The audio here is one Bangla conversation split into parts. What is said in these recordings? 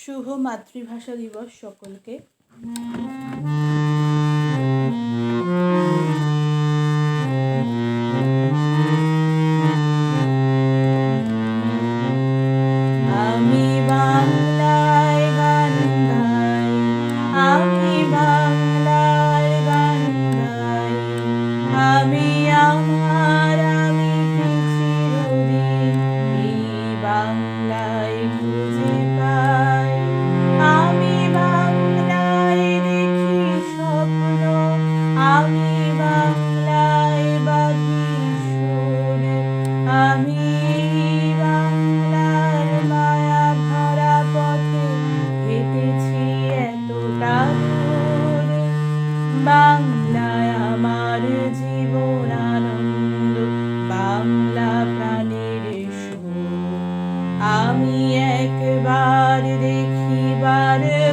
শুভ মাতৃভাষা দিবস সকলকে। আমি আমার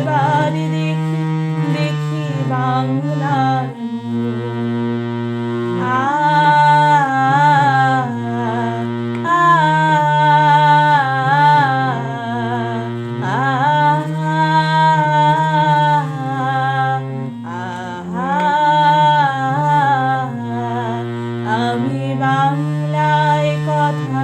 বারবার দেখি দেখি বাংলার আমি বাংলায় কথা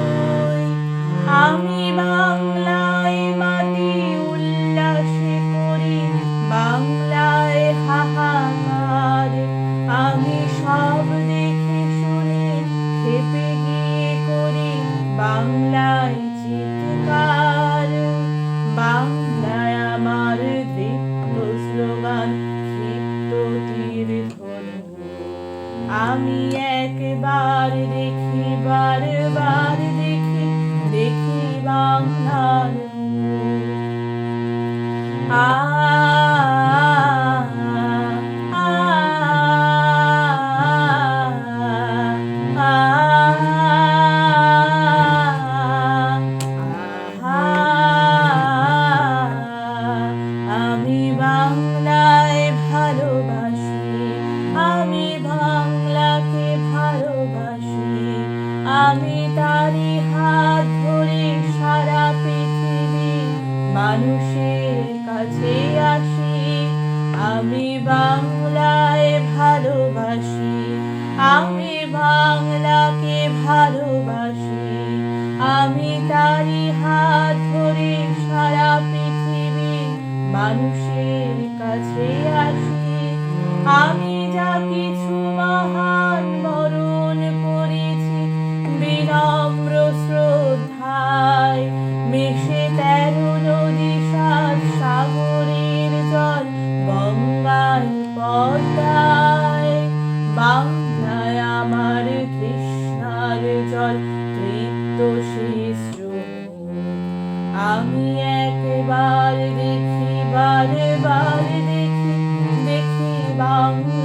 আমি একবার দেখি বারবার দেখি দেখি বাংলার আ হাত ধরে সারা পৃথিবী মানুষের কাছে আমি যা কিছু মহান বরণ করেছি, বিনম্র শ্রদ্ধায় মিশে তেরো নদী, সাত সাগরের জল, গঙ্গার পদ্মায় আমি একবার দেখি বারবার দেখি দেখি মুখ। আ